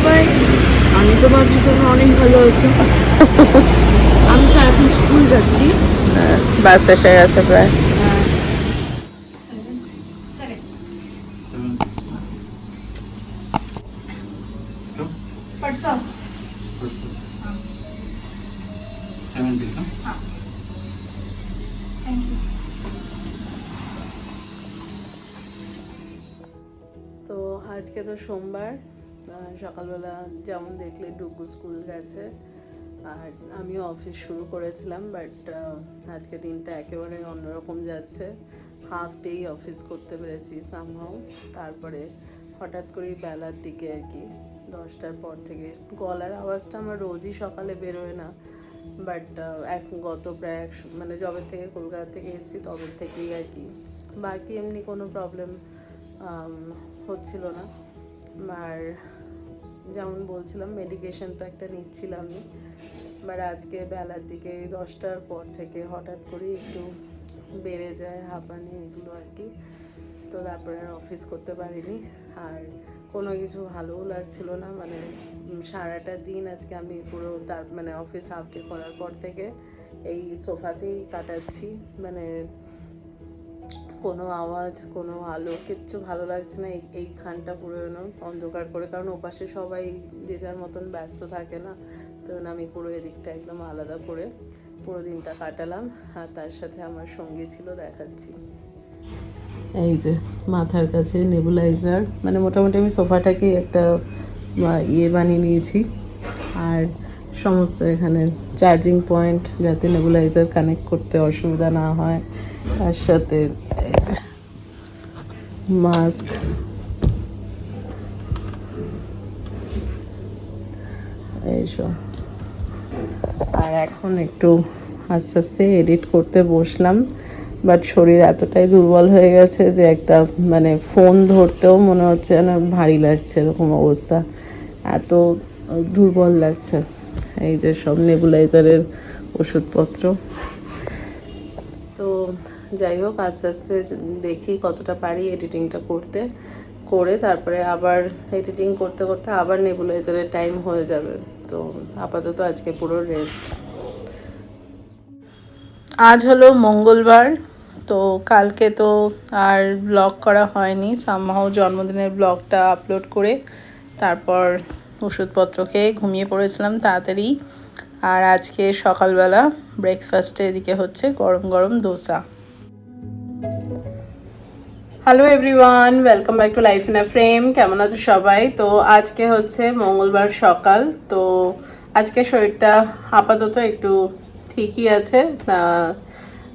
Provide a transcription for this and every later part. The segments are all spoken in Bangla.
সবাই। আমি তো ভাবছি তোমরা অনেক ভালো আছো। আমি তো এখন স্কুল যাচ্ছি। বাস এসে গেছে প্রায়। তো আজকে তো সোমবার। সকালবেলা যেমন দেখলে ডুগু স্কুল গেছে, আর আমিও অফিস শুরু করেছিলাম বাট আজকে দিনটা একেবারে অন্যরকম যাচ্ছে। হাফ ডেই অফিস করতে পেরেছি সামহাও তারপরে হঠাৎ করেই বেলার দিকে আর কি, দশটার পর থেকে। গলার আওয়াজটা আমার রোজই সকালে বেরোয় না বাট এক গত প্রায় এক মানে যবে থেকে কলকাতা থেকে এসেছি, তবে থেকেই আর কি। বাকি এমনি কোনো প্রবলেম হচ্ছিল না। আর যেমন বলছিলাম মেডিকেশন তো একটা নিচ্ছিলামই। বাট আজকে বেলার দিকে দশটার পর থেকে হঠাৎ করে একটু বেড়ে যায়, হাঁপানি এগুলো আর কি। তো তারপরে আর অফিস করতে পারিনি। আর কোনো কিছু ভালোও লাগছিল না মানে সারাটা দিন আজকে আমি পুরো তার মানে অফিস হাফ ডে করার পর থেকে এই সোফাতেই কাটাচ্ছি। মানে কোনো আওয়াজ, কোনো আলো, কিচ্ছু ভালো লাগছে না। এই এইখানটা পুরো অন্ধকার করে, কারণ ওপাশে সবাই যে যার মতন ব্যস্ত থাকে না। তো আমি পুরো এদিকটা একদম আলাদা করে পুরো দিনটা কাটালাম। আর তার সাথে আমার সঙ্গী ছিল, দেখাচ্ছি। এই যে, মাথার কাছে নেবুলাইজার। মানে মোটামুটি আমি সোফাটাকে একটা ইয়ে বানিয়ে নিয়েছি। আর সমস্ত এখানে চার্জিং পয়েন্ট যাতে নেবুলাইজার কানেক্ট করতে অসুবিধা না হয়, তার সাথে মাস্ক। এইসব আর এখন একটু আস্তে আস্তে এডিট করতে বসলাম বাট শরীর এতটাই দুর্বল হয়ে গেছে যে একটা মানে ফোন ধরতেও মনে হচ্ছে যেন ভারী লাগছে এরকম অবস্থা। এত দুর্বল লাগছে। এই যে সব নেবুলাইজারের ওষুধপত্র। যাই হোক, আস্তে আস্তে দেখি কতটা পারি এডিটিংটা করতে। করে তারপরে আবার এডিটিং করতে করতে আবার নেবুলাইজারের টাইম হয়ে যাবে। তো আপাতত আজকে পুরো রেস্ট আজ হলো মঙ্গলবার, তো কালকে তো আর ব্লগ করা হয়নি। সামহাও জন্মদিনের ব্লগটা আপলোড করে তারপর ওষুধপত্র খেয়ে ঘুমিয়ে পড়েছিলাম তাড়াতাড়ি। আর আজকে সকালবেলা ব্রেকফাস্টে এদিকে হচ্ছে গরম গরম dosa. Hello everyone welcome back to life in a frame কেমন আছো সবাই? তো আজকে হচ্ছে মঙ্গলবার সকাল, তো আজকে শরীরটা আপাতত একটু ঠিকই আছে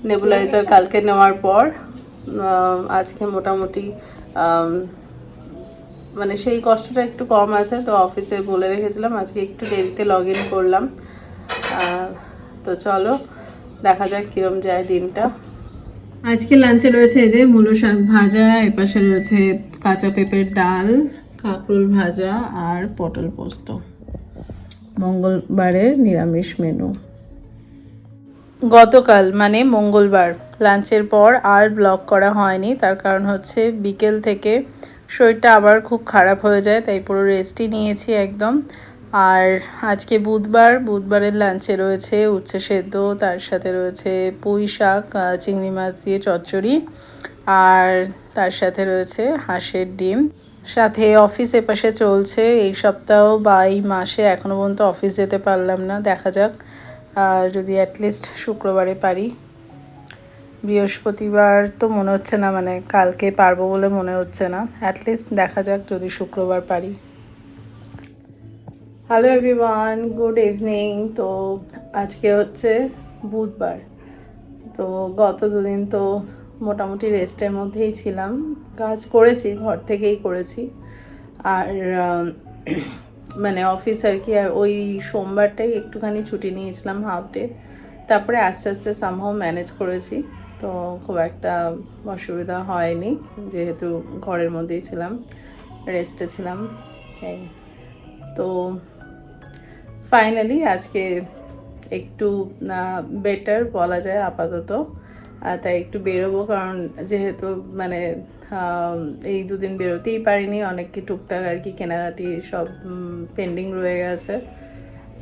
নেবুলাইজার কালকে নেওয়ার পর আজকে মোটামুটি মানে সেই কষ্টটা একটু কম আছে, তো অফিসে বলে রেখেছিলাম আজকে একটু দেরিতে লগ ইন করলাম তো চলো দেখা যাক কিরম যায় দিনটা। আজকে লাঞ্চে রয়েছে এই যে মূলো শাক ভাজা, এপাশে রয়েছে কাঁচা পেঁপের ডাল, কাঁকরোল ভাজা আর পটল পোস্ত। মঙ্গলবারের নিরামিষ মেনু গতকাল মানে মঙ্গলবার লাঞ্চের পর আর ব্লগ করা হয়নি। তার কারণ হচ্ছে বিকেল থেকে শরীরটা আবার খুব খারাপ হয়ে যায়, তাই পুরো রেস্টই নিয়েছি একদম। আর আজকে বুধবার, বুধবারের লাঞ্চে রয়েছে উচ্ছে সেদ্ধ, তার সাথে রয়েছে পুঁই শাক চিংড়ি মাছ দিয়ে চচ্চড়ি, আর তার সাথে রয়েছে হাঁসের ডিম। সাথে অফিস এপাশে চলছে, এই সপ্তাহ বা এই মাসে এখনও পর্যন্ত অফিস যেতে পারলাম না, দেখা যাক যদি অ্যাটলিস্ট শুক্রবারে পারি। বৃহস্পতিবার তো মনে হচ্ছে না মানে কালকে পারব বলে মনে হচ্ছে না অ্যাটলিস্ট দেখা যাক যদি শুক্রবার পারি। হ্যালো এভরিওয়ান গুড ইভিনিং তো আজকে হচ্ছে বুধবার। তো গত দুদিন তো মোটামুটি রেস্টের মধ্যেই ছিলাম। কাজ করেছি, ঘর থেকেই করেছি। আর মানে অফিস আর কি, আর ওই সোমবারটাই একটুখানি ছুটি নিয়েছিলাম হাফ ডে তারপরে আস্তে আস্তে সামহাও ম্যানেজ করেছি। তো খুব একটা অসুবিধা হয়নি, যেহেতু ঘরের মধ্যেই ছিলাম রেস্টে ছিলাম। এই তো ফাইনালি আজকে একটু বেটার বলা যায় আপাতত। আর তাই একটু বেরোবো, কারণ যেহেতু মানে এই দুদিন বেরোতেই পারিনি অনেক কি টুকটাক আর কি কেনাকাটি সব পেন্ডিং রয়ে গেছে।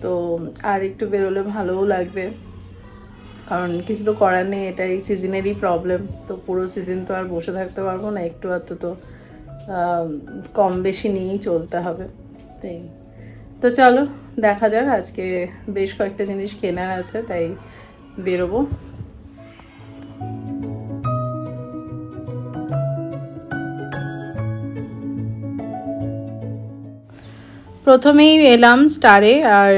তো আর একটু বেরোলে ভালোও লাগবে। কারণ কিছু তো করার নেই, এটাই সিজনেরই প্রবলেম তো পুরো সিজন তো আর বসে থাকতে পারব না, একটু আধটু তো কম বেশি নিয়েই চলতে হবে। তাই। তো চলো, দেখা যাক, আজকে বেশ কয়েকটা জিনিস কেনার আছে, তাই বেরোবো। প্রথমেই এলাম স্টারে, আর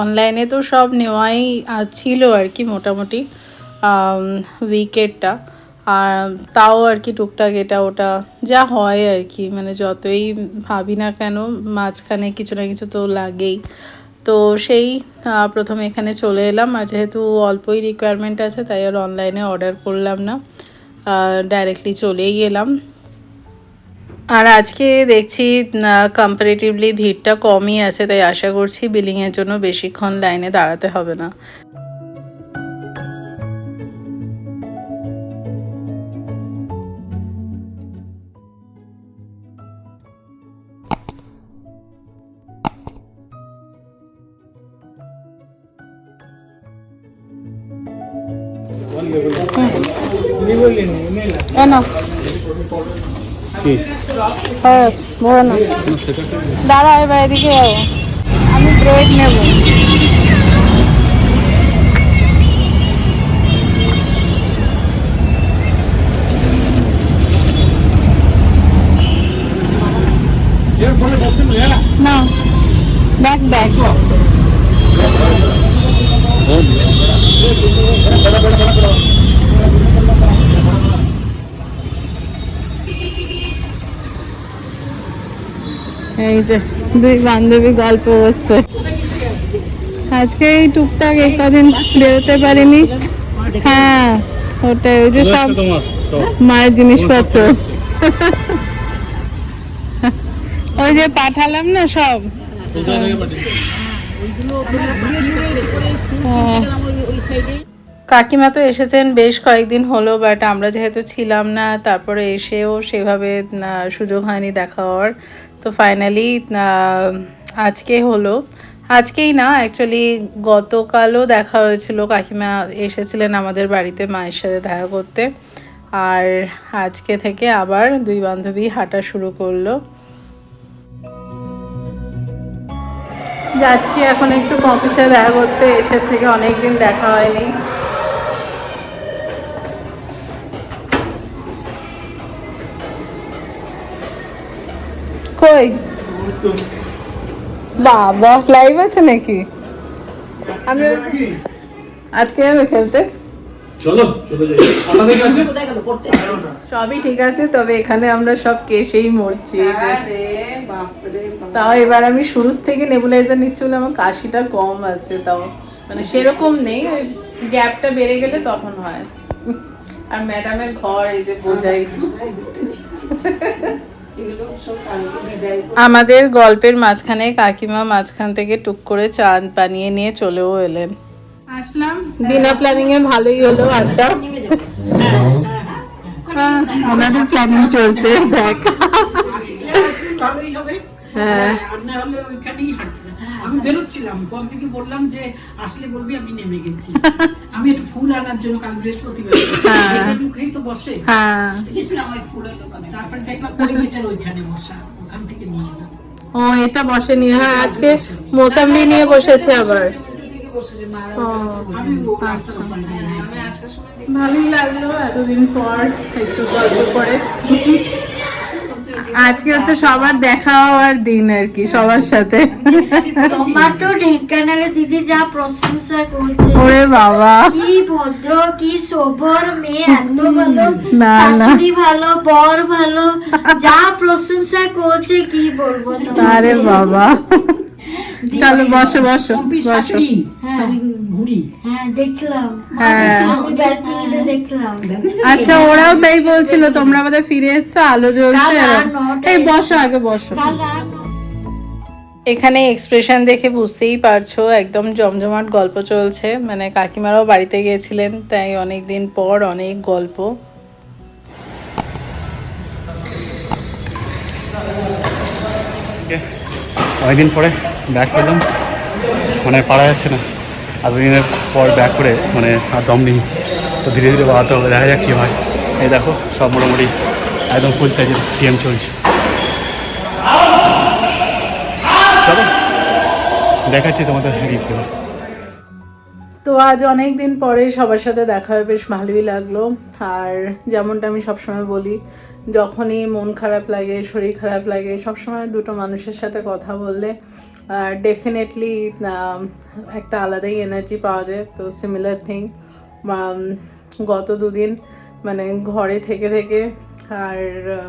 অনলাইনে তো সব নেওয়াই ছিল আর কি মোটামুটি উইকেটটা আর তাও আর কি টুকটাক এটা ওটা যা হয় আর কি মানে যতই ভাবি না কেন মাঝখানে কিছু না কিছু তো লাগেই। তো সেই প্রথমে এখানে চলে এলাম আর যেহেতু অল্পই রিকোয়ারমেন্ট আছে তাই আর অনলাইনে অর্ডার করলাম না ডাইরেক্টলি চলেই এলাম। আর আজকে দেখছি কম্পারেটিভলি ভিড়টা কমই আছে তাই আশা করছি বিলিংয়ের জন্য বেশিক্ষণ লাইনে দাঁড়াতে হবে না। দাঁড়া এবার এদিকে যাব আমি ব্রেড নেব। না। ব্যাক ব্যাক এই যে দুই বান্ধবী গল্প হচ্ছে। আজকে এই টুকটাক এই কদিন বেরোতে পারিনি। হ্যাঁ ওটাই ওই যে সব মায়ের জিনিসপত্র। ওই যে পাঠালাম না সব। হ্যাঁ। কাকিমা তো এসেছেন বেশ কয়েকদিন হলো বাট আমরা যেহেতু ছিলাম না তারপরে এসেও সেভাবে সুযোগ হয়নি দেখা হওয়ার। তো ফাইনালি আজকে হলো। আজকেই না অ্যাকচুয়ালি গতকালও দেখা হয়েছিল, কাকিমা এসেছিলেন আমাদের বাড়িতে মায়ের সাথে দেখা করতে। আর আজকে থেকে আবার দুই বান্ধবী হাঁটা শুরু করল। যাচ্ছি এখন একটু পপির দেখা করতে এসে থেকে অনেক দিন দেখা হয়নি। কই? বাবা লাইভ আছে নাকি? আমি আজকে যাবে খেলতে। চলো চলে যাই। আটা থেকে সবই ঠিক আছে তবে এখানে আমরা সব কেসেই মরছি তাও এবার আমি শুরুর থেকে নেবুলাইজার নিচ্ছি বলে আমার কাশিটা কম আছে তাও। মানে সেরকম নেই ওই গ্যাপটা বেড়ে গেলে তখন হয়। আর ম্যাডামের ঘর এই যে বোঝাই। আমাদের গল্পের মাঝখানে কাকিমা মাঝখান থেকে টুক করে চা বানিয়ে নিয়ে চলেও এলেন। আসলাম। বিনা প্ল্যানিং এ ভালোই হলো আড্ডা। হ্যাঁ, ওনাদের প্ল্যানিং চলছে দেখ। ভালোই হবে। হলে ওইখানেই আমি বেরোচ্ছিলাম পম্পিকে বললাম যে আসলে বলবি আমি নেমে গেছি। আমি একটু ফুল আনার জন্য কাল বৃহস্পতিবার হ্যাঁ। ঢুকেই তো বসে। হ্যাঁ। তারপরে দেখলাম ওই মেয়েটার ওইখানে বসা ওখান থেকে নিয়ে এলাম। ও এটা বসেনি। হ্যাঁ আজকে মোসাম্বি নিয়ে বসেছে আবার। আসার সময় ভালোই লাগল এতদিন পর একটু গল্প করে। আজকে হচ্ছে সবার দেখা হওয়ার দিন আর কি সবার সাথে। তোমার তো ঢেঙ্কানালে দিদি যা প্রশংসা করছে। ওরে বাবা। কি ভদ্র কি সোবর মেয়ে এত ভালো। শাশুড়ি ভালো বর ভালো যা প্রশংসা করছে কি বলব আরে বাবা। চলো বসো বসো বসো। ঘুরি হ্যাঁ। দেখলাম। হ্যাঁ। আচ্ছা ওরাও তাই বলছিল তোমরা আমাদের ফিরে এসছো আলো জ্বলছে এই বসো আগে বসো। এখানে এক্সপ্রেশন দেখে বুঝতেই পারছ একদম জমজমাট গল্প চলছে। মানে কাকিমারাও বাড়িতে গিয়েছিলেন তাই অনেক দিন পর অনেক গল্প। Okay. অনেকদিন পরে ব্যাক করলাম মানে পারা যাচ্ছে না। এতদিনের পর ব্যাক করে মানে আর দম নেই। তো ধীরে ধীরে বাড়াতে হবে, দেখা যাক কী হয়। এই দেখো, সব মোটামুটি একদম ফুল সাইজের গেম চলছে। চলো, দেখাচ্ছি তোমাদের কি কী তো আজ অনেক দিন পরে সবার সাথে দেখা হয়ে বেশ ভালোই লাগল। আর যেমনটা আমি সবসময় বলি যখনই মন খারাপ লাগে, শরীর খারাপ লাগে, সবসময় দুটো মানুষের সাথে কথা বললে ডেফিনেটলি একটা আলাদাই এনার্জি পাওয়া যায়। তো সিমিলার থিং গত দুদিন মানে ঘরে থেকে থেকে আর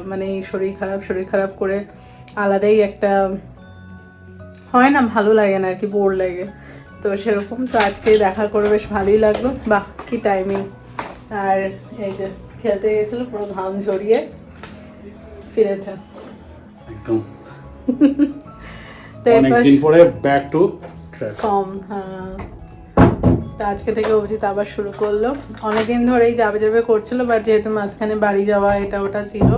মানে শরীর খারাপ শরীর খারাপ করে আলাদাই একটা, হয় না, ভালো লাগে না, আর কি বোর লাগে। তো সেরকম তো আজকে দেখা করে বেশ ভালোই লাগল। বাহ, কি টাইমিং আর এই যে, খেলতে গেছিল পুরো ঘাম ঝরিয়ে। ফিরেছে। একদম। অনেকদিন পরে ব্যাক টু হ্যাঁ। তো আজকে থেকে অভিজিৎ আবার শুরু করল। অনেকদিন ধরেই যাবে যাবে করছিল বাট যেহেতু মাঝখানে বাড়ি যাওয়া এটা ওটা ছিল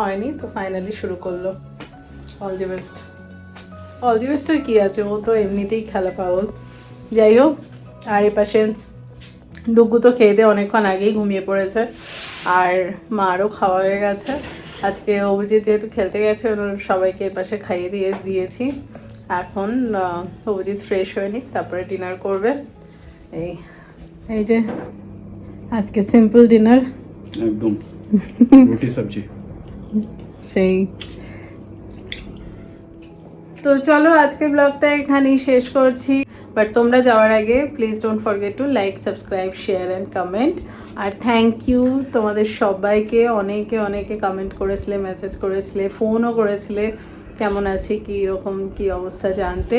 হয়নি তো ফাইনালি শুরু করল। All the best all the বেস্টের কী আছে? ও তো এমনিতেই খেলা পাগল। যাই হোক আর এপাশে ডুগু তো খেয়ে দিয়ে অনেকক্ষণ আগেই ঘুমিয়ে পড়েছে আর মারও খাওয়া হয়ে গেছে। আজকে অভিজিৎ যেহেতু খেলতে গেছে ওর সবাইকে এপাশে খাইয়ে দিয়ে দিয়েছি। এখন অভিজিৎ ফ্রেশ হয়ে নিক তারপরে ডিনার করবে। এই এই যে আজকে সিম্পল ডিনার একদম। রুটি সবজি। সেই। তো চলো আজকে ব্লগটা এখানেই শেষ করছি। বাট তোমরা যাওয়ার আগে please don't forget to like subscribe share and comment R thank you তোমাদের সবাইকে। অনেকে অনেকে কমেন্ট করেছিলে মেসেজ করেছিলে ফোনও করেছিলে, কেমন আছে, কি রকম, কি অবস্থা জানতে।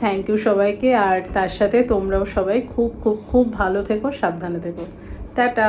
থ্যাংক ইউ সবাইকে। আর তার সাথে তোমরাও সবাই খুব খুব খুব ভালো থেকো, সাবধানে থেকো। টাটা!